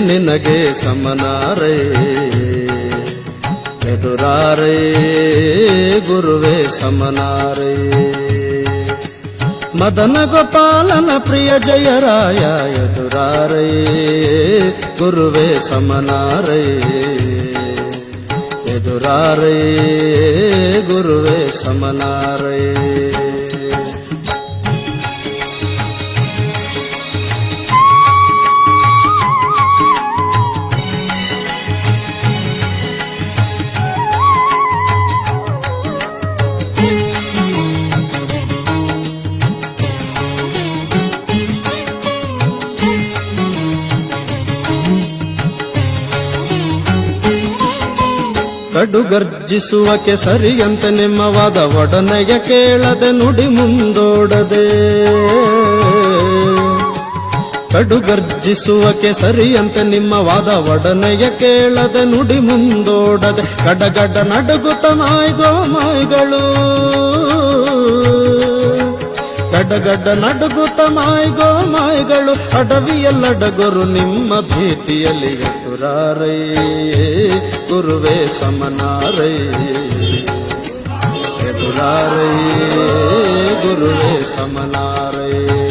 ನಿನಗೆ ಸಮನಾರೇ ಎದುರಾರೇ ಗುರುವೇ ಸಮನಾರೇ ಮದನ ಗೋಪಾಲನ ಪ್ರಿಯ ಜಯರಾಯ ಎದುರಾರೇ ಗುರುವೇ ಸಮನಾರೇ ಎದುರಾರೇ ಗುರುವೇ ಸಮನಾರೇ ಕಡುಗರ್ಜಿಸುವ ಕೆಸರಿಯಂತೆ ನಿಮ್ಮವಾದ ಒಡನೆಯ ಕೇಳದೆ ನುಡಿ ಮುಂದೋಡದೆ. ಕಡುಗರ್ಜಿಸುವ ಕೆಸರಿಯಂತೆ ನಿಮ್ಮ ವಾದ ಒಡನೆಯ ಕೇಳದೆ ನುಡಿ ಮುಂದೋಡದೆ. ಗಡಗಡ ನಡುಗುತ್ತ ಮಾಯ್ಗೋ ಮಾಯ್ಗಳು. ಗಡಗಡ ನಡುಗುತ್ತ ಮಾಯ್ಗೋ ಮಾಯ್ಗಳು. ಅಡವಿಯಲ್ಲಡಗೊರು ನಿಮ್ಮ ಭೀತಿಯಲ್ಲಿ ಎದುರಾರೈ. પૂર્વે સમના રે હે દુલારે ગુરુવે સમના રે